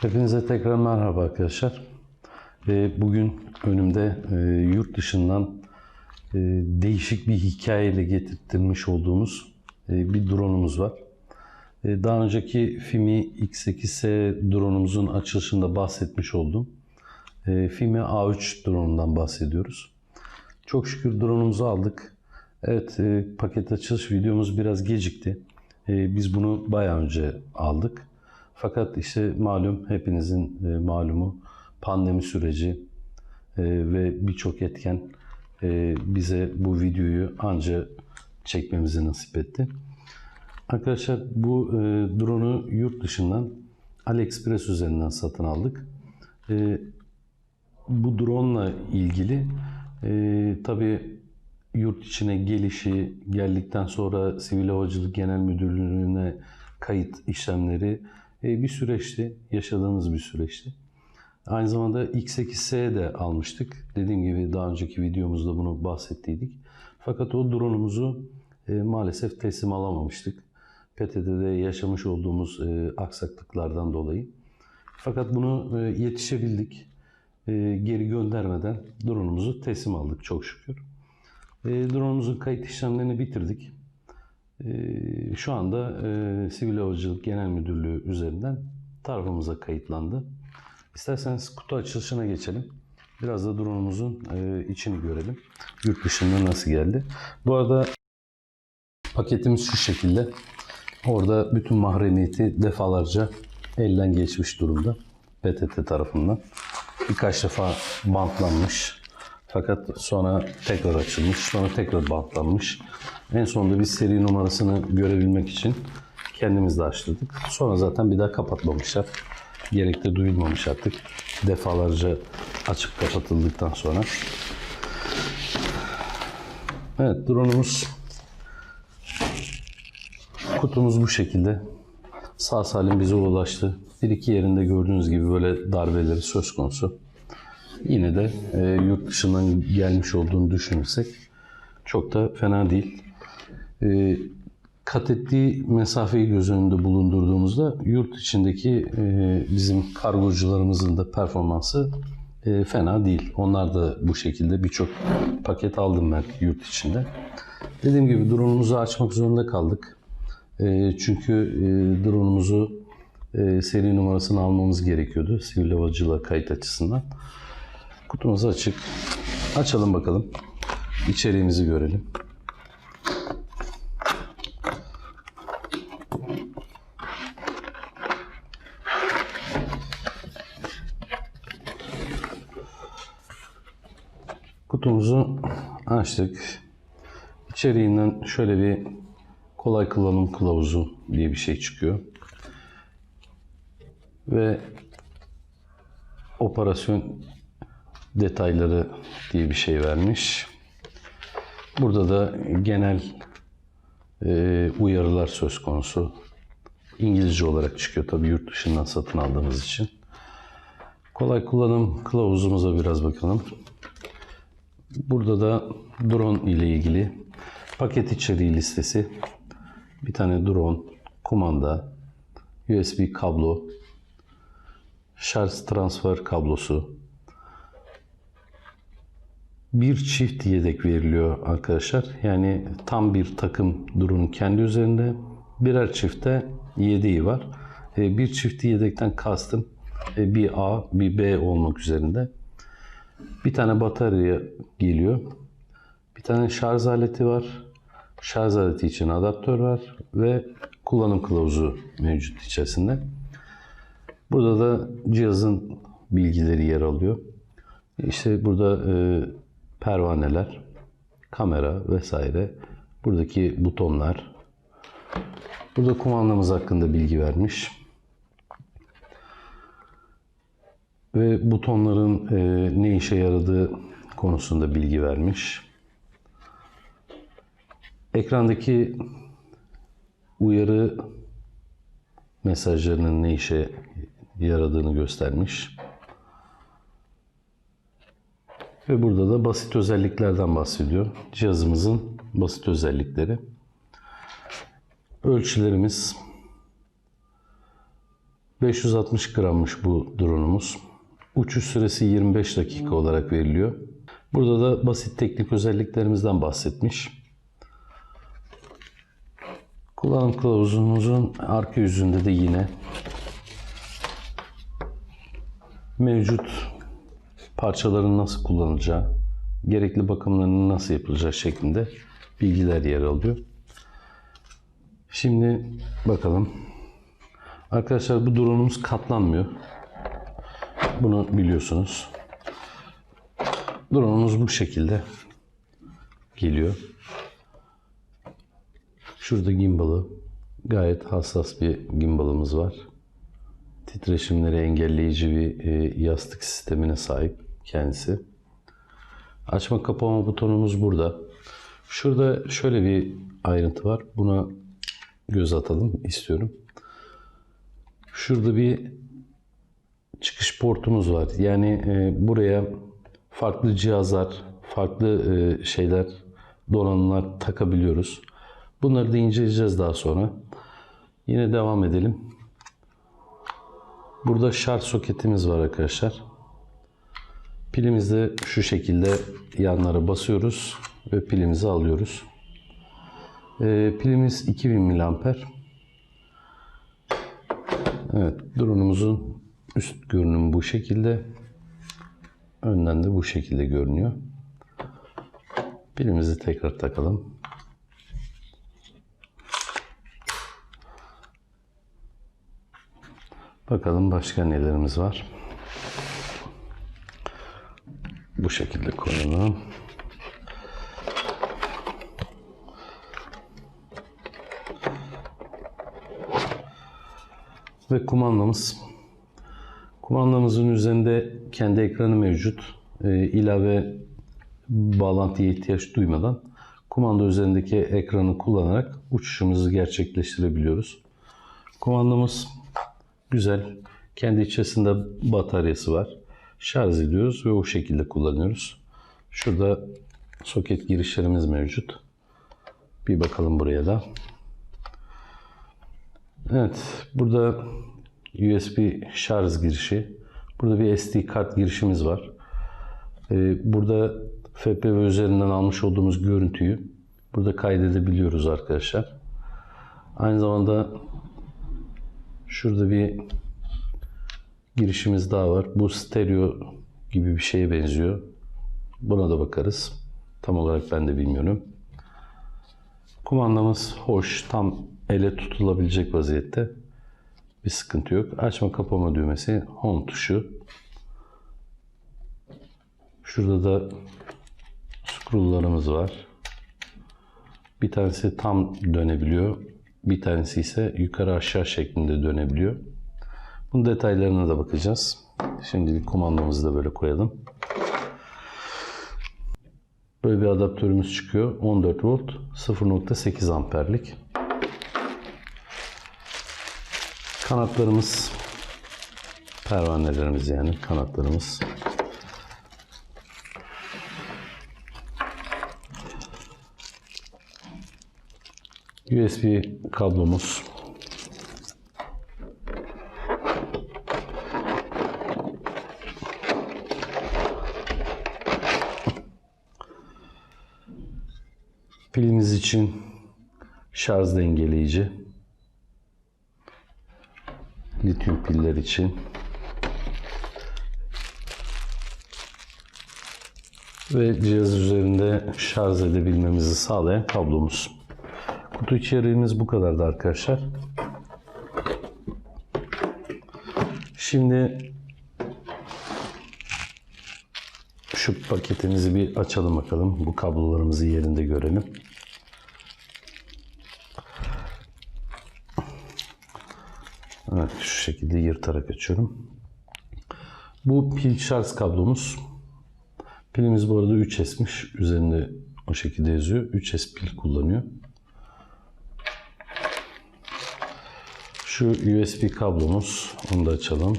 Hepinize tekrar merhaba arkadaşlar. Ee, Bugün önümde e, yurt dışından e, değişik bir hikayeyle getirtilmiş olduğumuz e, bir drone'umuz var. Daha önceki FIMI X8S drone'umuzun açılışında bahsetmiş oldum. FIMI A3 drone'undan bahsediyoruz. Çok şükür drone'umuzu aldık. Evet paket açılış videomuz biraz gecikti. Biz bunu bayağı önce aldık. Fakat işte malum hepinizin e, malumu pandemi süreci e, ve birçok etken e, bize bu videoyu anca çekmemizi nasip etti. Arkadaşlar bu drone'u yurt dışından AliExpress üzerinden satın aldık. E, bu drone ile ilgili e, tabii yurt içine gelişi, geldikten sonra Sivil Havacılık Genel Müdürlüğü'ne kayıt işlemleri bir süreçti, yaşadığımız bir süreçti. Aynı zamanda X8S de almıştık. Dediğim gibi daha önceki videomuzda bunu bahsettiydik. Fakat o drone'umuzu e, maalesef teslim alamamıştık. PTT'de yaşamış olduğumuz e, aksaklıklardan dolayı. Fakat bunu e, yetişebildik. E, geri göndermeden drone'umuzu teslim aldık çok şükür. E, drone'umuzun kayıt işlemlerini bitirdik. E, şu anda e, Sivil Havacılık Genel Müdürlüğü üzerinden tarafımıza kayıtlandı. İsterseniz kutu açılışına geçelim. Biraz da drone'umuzun e, içini görelim. Yurt dışında nasıl geldi. Bu arada paketimiz şu şekilde. Orada bütün mahremiyeti defalarca elden geçmiş durumda. PTT tarafından. Birkaç defa bantlanmış. Fakat sonra tekrar açılmış. Sonra tekrar bantlanmış. En sonunda biz seri numarasını görebilmek için kendimiz de açtırdık. Sonra zaten bir daha kapatmamışlar. Gerek de duyulmamış artık. Defalarca açıp kapatıldıktan sonra. Evet drone'umuz kutumuz bu şekilde. Sağ salim bize ulaştı. Bir iki yerinde gördüğünüz gibi böyle darbeleri söz konusu. Yine de e, yurt dışından gelmiş olduğunu düşünürsek çok da fena değil. E, kat ettiği mesafeyi göz önünde bulundurduğumuzda yurt içindeki e, bizim kargocularımızın da performansı e, fena değil. Onlar da bu şekilde birçok paket aldım ben yurt içinde. Dediğim gibi drone'umuzu açmak zorunda kaldık. E, çünkü e, drone'umuzu e, seri numarasını almamız gerekiyordu sivil havacılığa kayıt açısından. Kutumuz açık. Açalım bakalım. İçeriğimizi görelim. Kutumuzu açtık. İçeriğinden şöyle bir kolay kullanım kılavuzu diye bir şey çıkıyor. Ve operasyon detayları diye bir şey vermiş. Burada da genel e, uyarılar söz konusu. İngilizce olarak çıkıyor tabii yurt dışından satın aldığımız için. Kolay kullanım kılavuzumuza biraz bakalım. Burada da drone ile ilgili paket içeriği listesi. Bir tane drone, kumanda, USB kablo, şarj transfer kablosu, bir çift yedek veriliyor arkadaşlar. Yani tam bir takım drone kendi üzerinde birer çifte yedeği var. E, Bir çift yedekten kastım e, bir A, bir B olmak üzerinde. Bir tane batarya geliyor. Bir tane şarj aleti var. Şarj aleti için adaptör var ve kullanım kılavuzu mevcut içerisinde. Burada da cihazın bilgileri yer alıyor. İşte burada e, pervaneler, kamera vesaire. Buradaki butonlar. Burada kumandamız hakkında bilgi vermiş. Ve butonların e, ne işe yaradığı konusunda bilgi vermiş. Ekrandaki uyarı mesajlarının ne işe yaradığını göstermiş. Ve burada da basit özelliklerden bahsediyor. Cihazımızın basit özellikleri. Ölçülerimiz 560 grammış bu drone'umuz. Uçuş süresi 25 dakika olarak veriliyor. Burada da basit teknik özelliklerimizden bahsetmiş. Kullanım kılavuzumuzun arka yüzünde de yine mevcut parçaların nasıl kullanılacağı, gerekli bakımlarının nasıl yapılacağı şeklinde bilgiler yer alıyor. Şimdi bakalım. Arkadaşlar bu drone'umuz katlanmıyor. Bunu biliyorsunuz. Drone'umuz bu şekilde geliyor. Şurada gimbalı. Gayet hassas bir gimbalımız var. Titreşimleri engelleyici bir e, yastık sistemine sahip kendisi. Açma kapama butonumuz burada. Şurada şöyle bir ayrıntı var. Buna göz atalım istiyorum. Şurada bir çıkış portumuz var. Yani e, buraya farklı cihazlar, farklı e, şeyler, donanımlar takabiliyoruz. Bunları da inceleyeceğiz daha sonra. Yine devam edelim. Burada şarj soketimiz var arkadaşlar. Pilimizi şu şekilde yanlara basıyoruz ve pilimizi alıyoruz. E, pilimiz 2000 mAh. Evet, drone'umuzun üst görünümü bu şekilde. Önden de bu şekilde görünüyor. Pilimizi tekrar takalım. Bakalım başka nelerimiz var. Bu şekilde koyalım. Ve kumandamız. Kumandamızın üzerinde kendi ekranı mevcut. Ee, ilave bağlantıya ihtiyaç duymadan kumanda üzerindeki ekranı kullanarak uçuşumuzu gerçekleştirebiliyoruz. Kumandamız güzel. Kendi içerisinde bataryası var. Şarj ediyoruz ve o şekilde kullanıyoruz. Şurada soket girişlerimiz mevcut. Bir bakalım buraya da. Evet, burada USB şarj girişi. Burada bir SD kart girişimiz var. Ee, burada FPV üzerinden almış olduğumuz görüntüyü burada kaydedebiliyoruz arkadaşlar. Aynı zamanda şurada bir girişimiz daha var. Bu stereo gibi bir şeye benziyor. Buna da bakarız. Tam olarak ben de bilmiyorum. Kumandamız hoş. Tam ele tutulabilecek vaziyette. Bir sıkıntı yok. Açma kapama düğmesi. Home tuşu. Şurada da scrolllarımız var. Bir tanesi tam dönebiliyor. Bir tanesi ise yukarı aşağı şeklinde dönebiliyor. Bunun detaylarına da bakacağız. Şimdi bir kumandamızı da böyle koyalım. Böyle bir adaptörümüz çıkıyor. 14 volt 0.8 amperlik. Kanatlarımız pervanelerimiz yani kanatlarımız. USB kablomuz. Pilimiz için şarj dengeleyici. Lityum piller için. Ve cihaz üzerinde şarj edebilmemizi sağlayan kablomuz. Kutu içeriğimiz bu kadardı arkadaşlar. Şimdi şu paketimizi bir açalım bakalım. Bu kablolarımızı yerinde görelim. Evet şu şekilde yırtarak açıyorum. Bu pil şarj kablomuz. Pilimiz bu arada 3S'miş. Üzerinde o şekilde yazıyor. 3S pil kullanıyor. Şu USB kablomuz. Onu da açalım.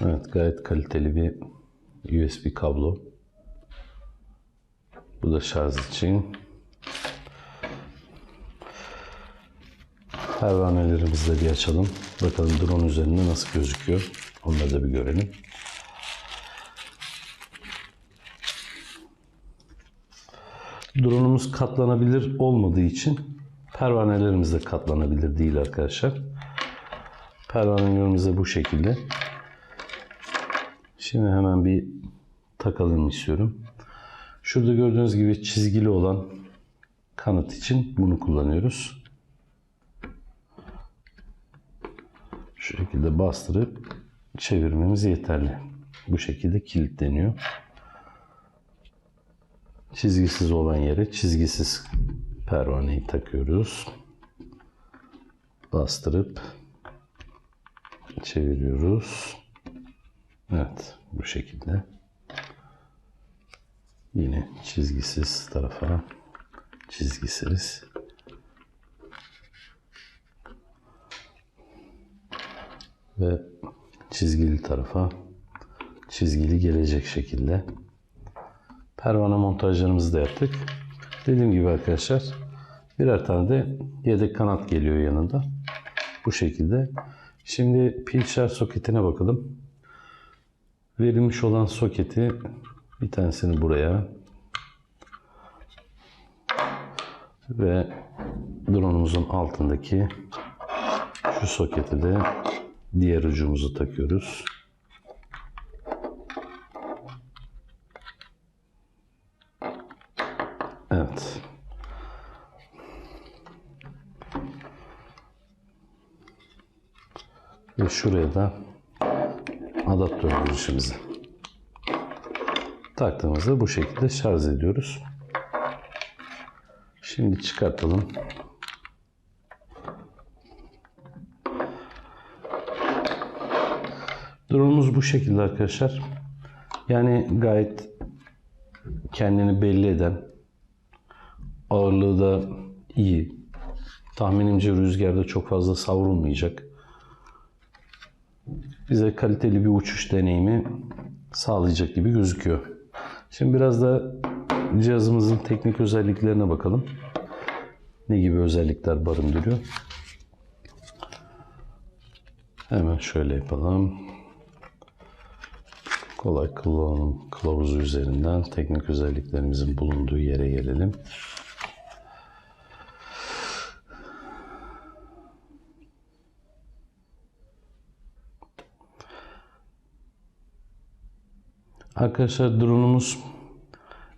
Evet gayet kaliteli bir USB kablo. Bu da şarj için. Pervanelerimizi de bir açalım. Bakalım drone üzerinde nasıl gözüküyor. Onları da bir görelim. Drone'umuz katlanabilir olmadığı için pervanelerimiz de katlanabilir değil arkadaşlar. Pervanelerimiz de bu şekilde. Şimdi hemen bir takalım istiyorum. Şurada gördüğünüz gibi çizgili olan kanat için bunu kullanıyoruz. Şu şekilde bastırıp çevirmemiz yeterli. Bu şekilde kilitleniyor. Çizgisiz olan yere çizgisiz pervaneyi takıyoruz. Bastırıp çeviriyoruz. Evet, bu şekilde. Yine çizgisiz tarafa çizgisiz. Ve çizgili tarafa çizgili gelecek şekilde. Pervane montajlarımızı da yaptık. Dediğim gibi arkadaşlar birer tane de yedek kanat geliyor yanında. Bu şekilde. Şimdi pil şarj soketine bakalım. Verilmiş olan soketi bir tanesini buraya ve drone'umuzun altındaki şu soketi de diğer ucumuzu takıyoruz. Evet. Ve şuraya da adaptör girişimizi taktığımızda bu şekilde şarj ediyoruz. Şimdi çıkartalım. Drone'umuz bu şekilde arkadaşlar. Yani gayet kendini belli eden, ağırlığı da iyi. Tahminimce rüzgarda çok fazla savrulmayacak. Bize kaliteli bir uçuş deneyimi sağlayacak gibi gözüküyor. Şimdi biraz da cihazımızın teknik özelliklerine bakalım. Ne gibi özellikler barındırıyor? Hemen şöyle yapalım. Kolay kullanım kılavuzu üzerinden teknik özelliklerimizin bulunduğu yere gelelim. Arkadaşlar drone'umuz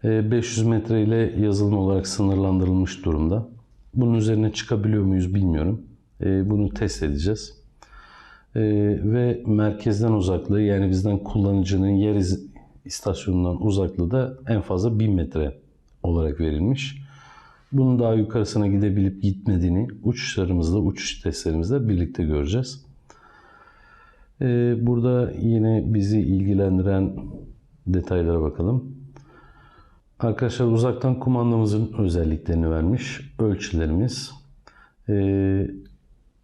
e, 500 metre ile yazılım olarak sınırlandırılmış durumda. Bunun üzerine çıkabiliyor muyuz bilmiyorum. E, Bunu test edeceğiz. E, Ve merkezden uzaklığı yani bizden kullanıcının yer istasyonundan uzaklığı da en fazla 1000 metre olarak verilmiş. Bunun daha yukarısına gidebilip gitmediğini uçuşlarımızda, uçuş testlerimizde birlikte göreceğiz. Burada yine bizi ilgilendiren detaylara bakalım. Arkadaşlar uzaktan kumandamızın özelliklerini vermiş. Ölçülerimiz, ee,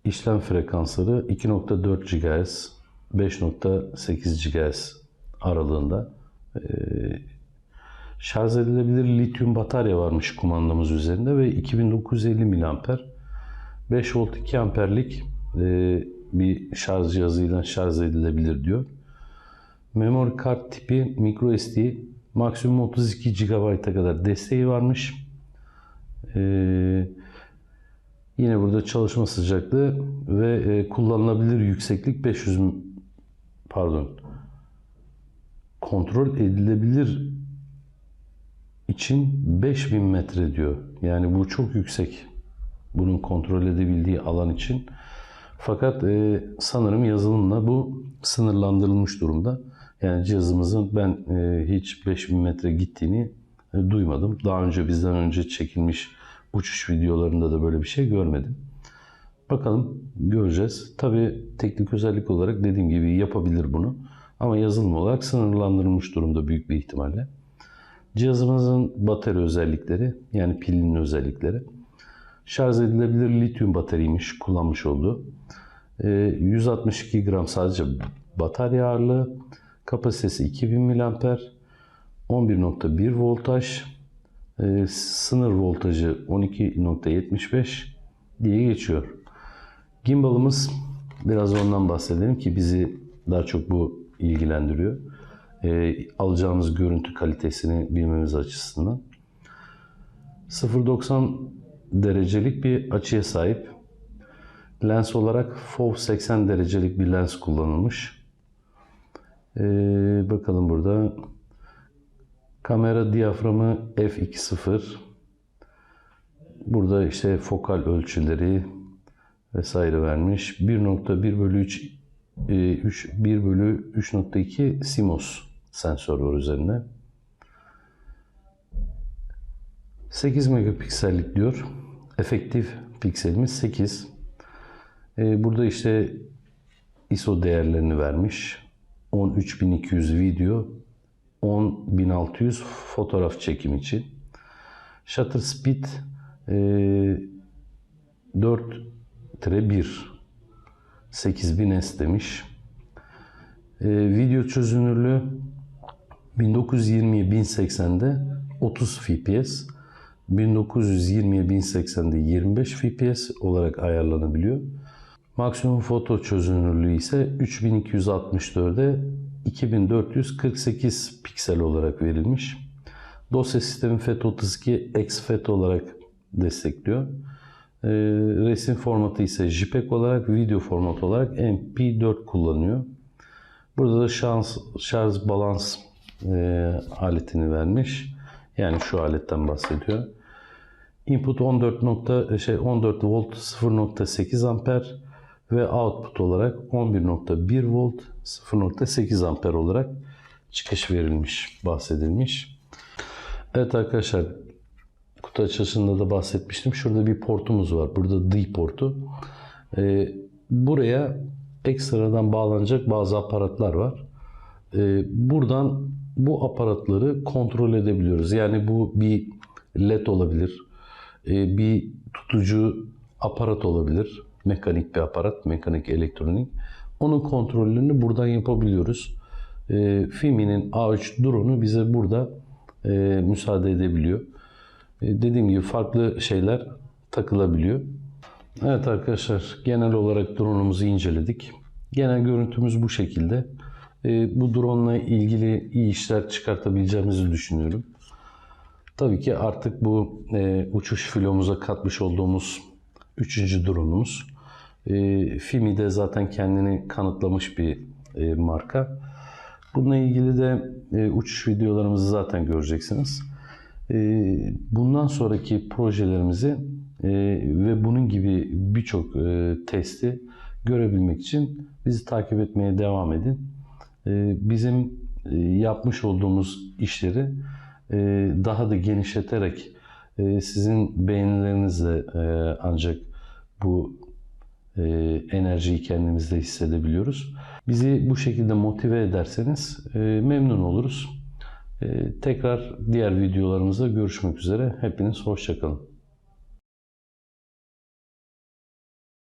işlem frekansları 2.4 GHz, 5.8 GHz aralığında. Ee, şarj edilebilir lityum batarya varmış kumandamız üzerinde ve 2950 mAh 5 volt 2 amperlik e, bir şarj cihazıyla şarj edilebilir diyor. Memory kart tipi microSD maksimum 32 GB'a kadar desteği varmış. Ee, yine burada çalışma sıcaklığı ve e, kullanılabilir yükseklik 500 m- pardon kontrol edilebilir için 5000 metre diyor. Yani bu çok yüksek. Bunun kontrol edebildiği alan için. Fakat e, sanırım yazılımla bu sınırlandırılmış durumda. Yani cihazımızın ben e, hiç 5000 metre gittiğini e, duymadım. Daha önce bizden önce çekilmiş uçuş videolarında da böyle bir şey görmedim. Bakalım göreceğiz. Tabii teknik özellik olarak dediğim gibi yapabilir bunu. Ama yazılım olarak sınırlandırılmış durumda büyük bir ihtimalle. Cihazımızın batarya özellikleri yani pilinin özellikleri. Şarj edilebilir lityum batariymiş kullanmış olduğu. Ee, 162 gram sadece batarya ağırlığı. Kapasitesi 2000 mAh. 11.1 voltaj. e, sınır voltajı 12.75 diye geçiyor. Gimbal'ımız biraz ondan bahsedelim ki bizi daha çok bu ilgilendiriyor. E, alacağımız görüntü kalitesini bilmemiz açısından. 0.90 derecelik bir açıya sahip. Lens olarak FOV 80 derecelik bir lens kullanılmış. Ee, bakalım burada. Kamera diyaframı f2.0. Burada işte fokal ölçüleri vesaire vermiş. 1.1 bölü 3 e, 3 1 bölü 3.2 CMOS sensör var üzerinde. 8 megapiksellik diyor. Efektif pikselimiz 8. Ee, burada işte ISO değerlerini vermiş. 13200 video, 10600 fotoğraf çekim için. Shutter speed e, 4-1 8000 S demiş. E, video çözünürlüğü 1920'ye 1080'de 30 fps, 1920'ye 1080'de 25 fps olarak ayarlanabiliyor. Maksimum foto çözünürlüğü ise 3264'e 2448 piksel olarak verilmiş. Dosya sistemi FAT32 XFAT olarak destekliyor. Ee, resim formatı ise JPEG olarak, video formatı olarak MP4 kullanıyor. Burada da şarj, şarj balans e, aletini vermiş. Yani şu aletten bahsediyor. Input 14 nokta, şey 14 volt 0.8 amper ve output olarak 11.1 volt 0.8 amper olarak çıkış verilmiş, bahsedilmiş. Evet arkadaşlar kutu açılışında da bahsetmiştim. Şurada bir portumuz var. Burada D portu. Ee, buraya ekstradan bağlanacak bazı aparatlar var. Ee, buradan bu aparatları kontrol edebiliyoruz. Yani bu bir led olabilir, ee, bir tutucu aparat olabilir, mekanik bir aparat, mekanik elektronik. Onun kontrollerini buradan yapabiliyoruz. E, Fimi'nin A3 drone'u bize burada e, müsaade edebiliyor. E, dediğim gibi farklı şeyler takılabiliyor. Evet arkadaşlar genel olarak drone'umuzu inceledik. Genel görüntümüz bu şekilde. E, bu drone ile ilgili iyi işler çıkartabileceğimizi düşünüyorum. Tabii ki artık bu e, uçuş filomuza katmış olduğumuz üçüncü drone'umuz. E, Fimi de zaten kendini kanıtlamış bir e, marka. Bununla ilgili de e, uçuş videolarımızı zaten göreceksiniz. E, bundan sonraki projelerimizi e, ve bunun gibi birçok e, testi görebilmek için bizi takip etmeye devam edin. E, bizim e, yapmış olduğumuz işleri e, daha da genişleterek e, sizin beğenilerinizle e, ancak bu e, enerjiyi kendimizde hissedebiliyoruz. Bizi bu şekilde motive ederseniz e, memnun oluruz. E, tekrar diğer videolarımızda görüşmek üzere. Hepiniz hoşçakalın.